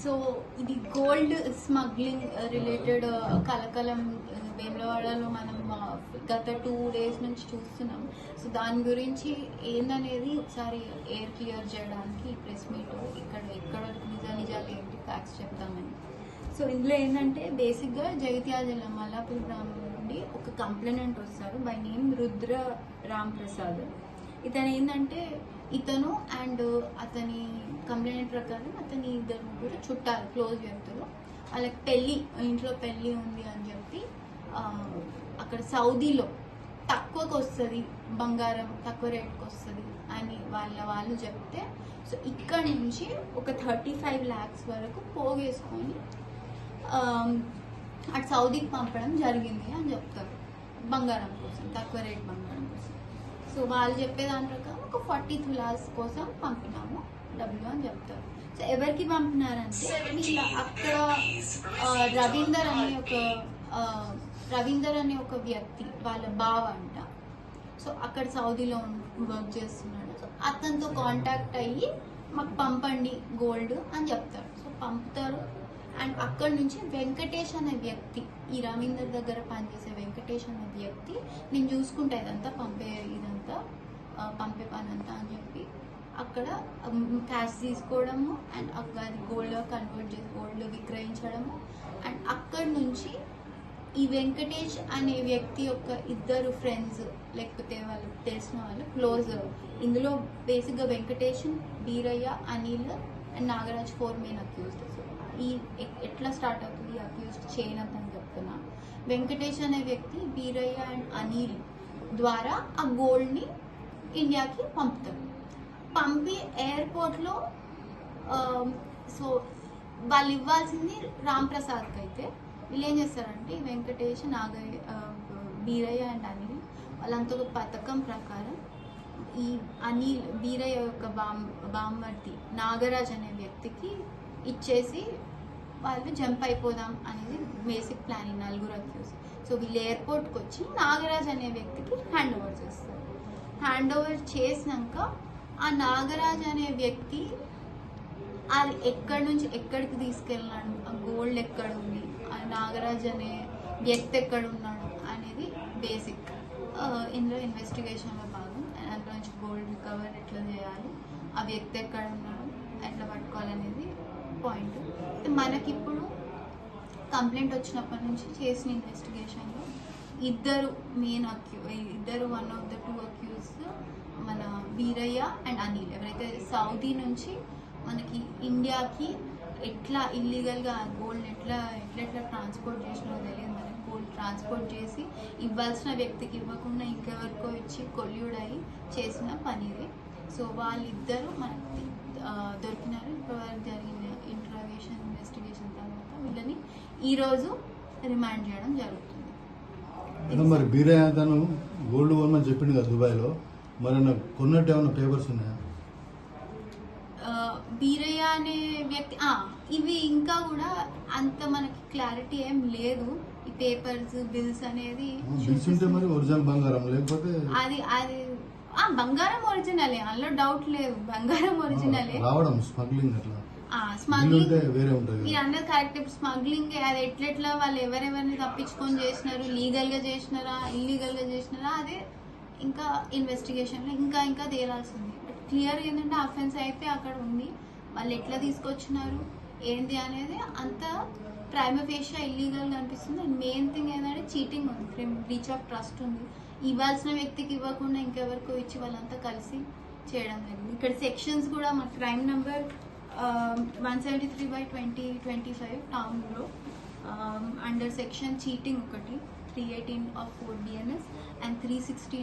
So ఇది. Gold smuggling related కలకలం వేములవాడలో మనం ఆ, గత టూ డేస్ నుంచి చూస్తున్నాం. సో దాని గురించి ఏందనేది ఒకసారి ఎయిర్ క్లియర్ చేయడానికి ప్రెస్ మీట్ ఇక్కడ ఎక్కడ నిజ నిజాలు ఏంటి ఫ్యాక్ట్స్ చెప్తామని సో ఇందులో ఏంటంటే బేసిక్గా జగిత్యాల జిల్లా మల్లాపూర్ గ్రామం నుండి ఒక కంప్లైనెంట్ వస్తారు బై నేమ్ రుద్ర రామ్ ప్రసాద్ ఇతను ఏంటంటే ఇతను అండ్ అతని కంప్లైంట్ ప్రకారం అతని ఇద్దరు ముగ్గురు చుట్టాలు క్లోజ్ వ్యక్తులు. వాళ్ళకి పెళ్ళి ఇంట్లో పెళ్ళి ఉంది అని చెప్పి అక్కడ సౌదీలో తక్కువకు వస్తుంది బంగారం తక్కువ రేట్కి వస్తుంది అని వాళ్ళ వాళ్ళు చెప్తే సో ఇక్కడ నుంచి ఒక థర్టీ ఫైవ్ ల్యాక్స్ వరకు పోగేసుకొని అటు సౌదీకి పంపడం జరిగింది అని చెప్తారు. బంగారం కోసం తక్కువ రేట్ బంగారం కోసం. సో వాళ్ళు చెప్పే దాని ప్రకారం ఒక ఫార్టీ తులాస్ కోసం పంపినాము డబ్బులు అని చెప్తారు. సో ఎవరికి పంపినారంటే అక్కడ రవీందర్ అనే ఒక రవీందర్ అనే ఒక వ్యక్తి వాళ్ళ బావ అంట. సో అక్కడ సౌదీలో వర్క్ చేస్తున్నాడు. సో అతనితో కాంటాక్ట్ అయ్యి మాకు పంపండి గోల్డ్ అని చెప్తారు. సో పంపుతారు. అండ్ అక్కడ నుంచి వెంకటేష్ అనే వ్యక్తి ఈ రవీందర్ దగ్గర పనిచేసే వెంకటేష్ అనే వ్యక్తి నేను చూసుకుంటా ఇదంతా పంపే ఇదంతా పంపే పని అంతా అని చెప్పి అక్కడ క్యాష్ తీసుకోవడము అండ్ అక్కడ అది గోల్డ్ కన్వర్ట్ చేసి గోల్డ్ విక్రయించడము. అండ్ అక్కడ నుంచి ఈ వెంకటేష్ అనే వ్యక్తి యొక్క ఇద్దరు ఫ్రెండ్స్ లేకపోతే వాళ్ళు తెలిసిన వాళ్ళు క్లోజ్ ఇందులో బేసిక్గా Venkatesh Beerayya Anil and Nagaraj four main accused. ఈ ఎట్లా స్టార్ట్ అవుతుంది ఈ అక్యూజ్డ్ చైన్ అంత అని చెప్తున్నా. వెంకటేష్ అనే వ్యక్తి బీరయ్య అండ్ అనిల్ ద్వారా ఆ గోల్డ్ని ఇండియాకి పంపుతారు పంపి ఎయిర్పోర్ట్లో సో వాళ్ళు ఇవ్వాల్సింది రామ్ ప్రసాద్కి అయితే. వీళ్ళు ఏం చేస్తారంటే వెంకటేష్ నాగయ్య బీరయ్య అండ్ అనిల్ వాళ్ళంతా ఒక పథకం ప్రకారం ఈ అనిల్ బీరయ్య యొక్క బామ్ బామ్మర్ది నాగరాజ్ అనే వ్యక్తికి ఇచ్చేసి వాళ్ళు జంప్ అయిపోదాం అనేది బేసిక్ ప్లాన్ ఈ నలుగురు అక్యూస్ సో వీళ్ళు ఎయిర్పోర్ట్కి వచ్చి నాగరాజ్ అనే వ్యక్తికి హ్యాండ్ ఓవర్ చేస్తారు. హ్యాండ్ ఓవర్ చేసినాక ఆ నాగరాజ్ అనే వ్యక్తి అది ఎక్కడి నుంచి ఎక్కడికి తీసుకెళ్ళినాడు? ఆ గోల్డ్ ఎక్కడ ఉంది ఆ నాగరాజ్ అనే వ్యక్తి ఎక్కడ ఉన్నాడు అనేది బేసిక్ ఇందులో ఇన్వెస్టిగేషన్లో భాగం. And అందులో నుంచి గోల్డ్ రికవర్ ఎట్లా చేయాలి? ఆ వ్యక్తి ఎక్కడ ఉన్నాడు ఎట్లా పట్టుకోవాలనేది పాయింట్. మనకిప్పుడు కంప్లైంట్ వచ్చినప్పటి నుంచి చేసిన ఇన్వెస్టిగేషన్లో ఇద్దరు మెయిన్ అక్యూ ఇద్దరు one of the two accused మన వీరయ్య అండ్ అనిల్. ఎవరైతే సౌదీ నుంచి మనకి ఇండియాకి ఎట్లా ఇల్లీగల్గా గోల్డ్ ఎట్లా ఎట్లా ఎట్లా ట్రాన్స్పోర్ట్ చేసినో తెలియదు. మనకి గోల్డ్ ట్రాన్స్పోర్ట్ చేసి ఇవ్వాల్సిన వ్యక్తికి ఇవ్వకుండా ఇంకెవరికో ఇచ్చి కొల్యూడయి చేసిన పనిది. సో వాళ్ళిద్దరూ మనకి దొరికినారు. ఇప్పటివరకు జరిగిన ఇంట్రాగేషన్ ఇన్వెస్టిగేషన్ తర్వాత వీళ్ళని ఈరోజు రిమాండ్ చేయడం జరుగుతుంది. మరి బీరయ్య తను గోల్డ్ కొనమని చెప్పిండు కదా దుబాయ్లో. మరి కొన్నట్టు ఏమైనా పేపర్స్ ఉన్నాయా? బీరయ్య అనే వ్యక్తి ఆ, ఇవి ఇంకా కూడా అంత మనకి క్లారిటీ ఏం లేదు. ఈ పేపర్స్ బిల్స్ అనేది మరి ఒరిజినల్ బంగారం లేకపోతే అది అది బంగారం ఒరిజినలే అందులో డౌట్ లేదు. బంగారం ఒరిజినలే. రావడం స్మగ్లింగ్ అట్లా. స్మగ్లింగ్ మీరు. అన్నది కరెక్ట్ ఇప్పుడు స్మగ్లింగ్ అది ఎట్లెట్లా వాళ్ళు ఎవరెవరిని తప్పించుకొని చేసినారు లీగల్గా చేసినారా ఇల్లీగల్గా చేసినారా అదే ఇంకా ఇన్వెస్టిగేషన్లో ఇంకా ఇంకా తేలాల్సింది. బట్ క్లియర్ ఏంటంటే అఫెన్స్ అయితే అక్కడ ఉంది. వాళ్ళు ఎట్లా తీసుకొచ్చినారు ఏంది అనేది అంత ప్రైమ ఫేషియా ఇల్లీగల్ అనిపిస్తుంది. అండ్ మెయిన్ థింగ్ ఏంటంటే చీటింగ్ ఉంది. బ్రీచ్ ఆఫ్ ట్రస్ట్ ఉంది. ఇవ్వాల్సిన వ్యక్తికి ఇవ్వకుండా ఇంకెవరికో ఇచ్చి వాళ్ళంతా కలిసి చేయడం జరిగింది. ఇక్కడ సెక్షన్స్ కూడా మన crime number one seventy three by twenty twenty five టామ్లో under section cheating ఒకటి three eighteen of four BNS and three sixteen